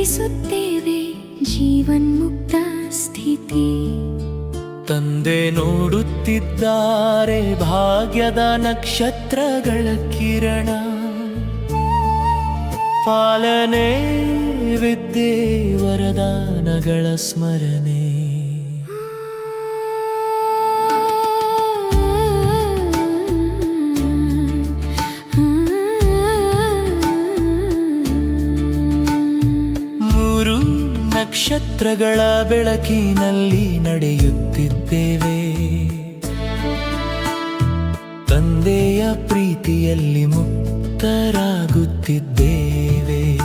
ಅನುಭವಿಸುತ್ತೇವೆ ಜೀವನ್ಮುಕ್ತ ಸ್ಥಿತಿ. ತಂದೆ ನೋಡುತ್ತಿದ್ದಾರೆ ಭಾಗ್ಯದ ನಕ್ಷತ್ರಗಳ ಕಿರಣ. ಪಾಲನೆ ವಿದ್ಯೆ ವರದಾನಗಳ ಸ್ಮರಣೆ. ನಕ್ಷತ್ರಗಳ ಬೆಳಕಿನಲ್ಲಿ ನಡೆಯುತ್ತಿದ್ದೇವೆ. ತಂದೆಯ ಪ್ರೀತಿಯಲ್ಲಿ ಮುಕ್ತರಾಗುತ್ತಿದ್ದೇವೆ.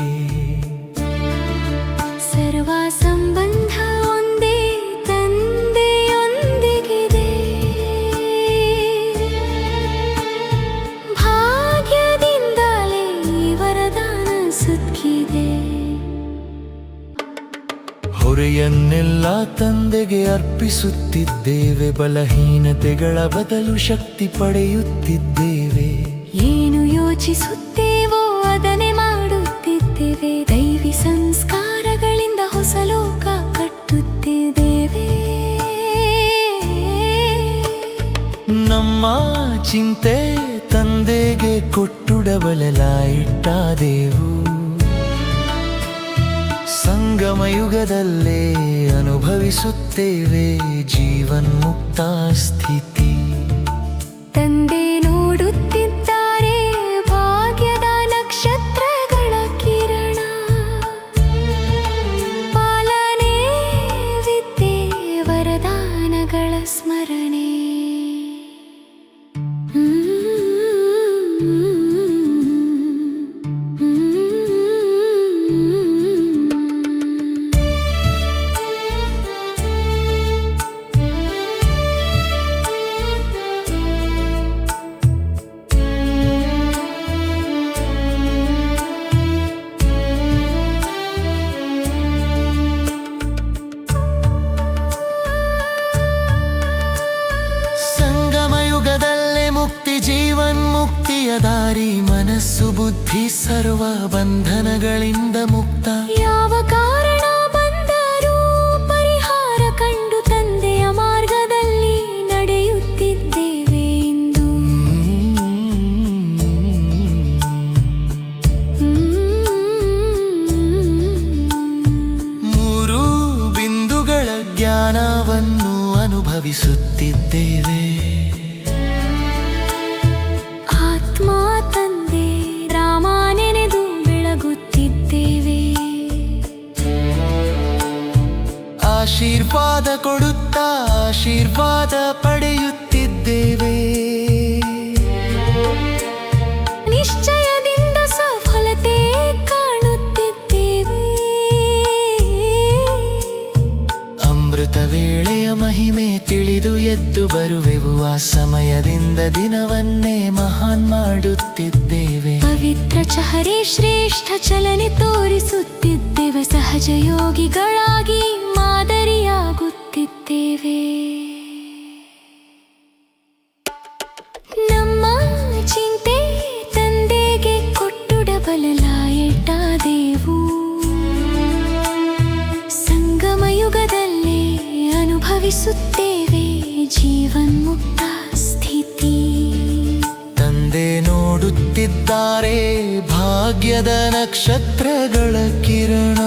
ಸರ್ವ ಸಂಬಂಧ ಹೊರೆಯನ್ನೆಲ್ಲ ತಂದೆಗೆ ಅರ್ಪಿಸುತ್ತಿದ್ದೇವೆ ಬಲಹೀನತೆಗಳ ಬದಲು ಶಕ್ತಿ ಪಡೆಯುತ್ತಿದ್ದೇವೆ. ಏನು ಯೋಚಿಸುತ್ತೇವೋ ಅದನ್ನೇ ಮಾಡುತ್ತಿದ್ದೇವೆ. ದೈವಿ ಸಂಸ್ಕಾರಗಳಿಂದ ಹೊಸ ಲೋಕ ಕಟ್ಟುತ್ತಿದ್ದೇವೆ. ನಮ್ಮ ಚಿಂತೆ ತಂದೆಗೆ ಕೊಟ್ಟುಡಬಲೆಲ ಇಟ್ಟಾದೆವು ಸಂಗಮ ಯುಗದಲ್ಲೇ ಅನುಭವಿಸುತ್ತೇವೆ ಜೀವನ್ಮುಕ್ತ ಸ್ಥಿತಿ. ಜೀವನ್ ಮುಕ್ತಿಯ ದಾರಿ ಮನಸ್ಸು ಬುದ್ಧಿ ಸರ್ವ ಬಂಧನಗಳಿಂದ ಮುಕ್ತ. ಯಾವ ಕಾರಣ ಬಂದರೂ ಪರಿಹಾರ ಕಂಡು ತಂದೆಯ ಮಾರ್ಗದಲ್ಲಿ ನಡೆಯುತ್ತಿದ್ದೇವೆ ಇಂದು. ಮೂರು ಬಿಂದುಗಳ ಜ್ಞಾನವನ್ನು ಅನುಭವಿಸುತ್ತಿದ್ದೇವೆ. ಆಶೀರ್ವಾದ ಕೊಡುತ್ತಾ ಆಶೀರ್ವಾದ ಪಡೆಯುತ್ತಿದ್ದೇವೆ. ನಿಶ್ಚಯದಿಂದ ಸಫಲತೆ ಕಾಣುತ್ತಿದ್ದೇವೆ. ಅಮೃತ ವೇಳೆಯ ಮಹಿಮೆ ತಿಳಿದು ಎದ್ದು ಬರುವೆವು. ಆ ಸಮಯದಿಂದ ದಿನವನ್ನೇ ಮಹಾನ್ ಮಾಡುತ್ತಿದ್ದೇವೆ. ಪವಿತ್ರ ಚಹರಿ ಶ್ರೇಷ್ಠ ಚಲನೆ ತೋರಿಸುತ್ತಿದ್ದೇವೆ. ಸಹಜ ಯೋಗಿಗಳಾಗಿ ಮಾದರಿಯಾಗುತ್ತಿದ್ದೇವೆ. ನಮ್ಮ ಚಿಂತೆ ತಂದೆಗೆ ಕೊಟ್ಟುಡಬಲಲಾಯಿಟ್ಟಾದೆವು ಸಂಗಮ ಯುಗದಲ್ಲೇ ಅನುಭವಿಸುತ್ತೇವೆ ಜೀವನ್ಮುಕ್ತ ಸ್ಥಿತಿ. ತಂದೆ ನೋಡುತ್ತಿದ್ದಾರೆ ಭಾಗ್ಯದ ನಕ್ಷತ್ರಗಳ ಕಿರಣ.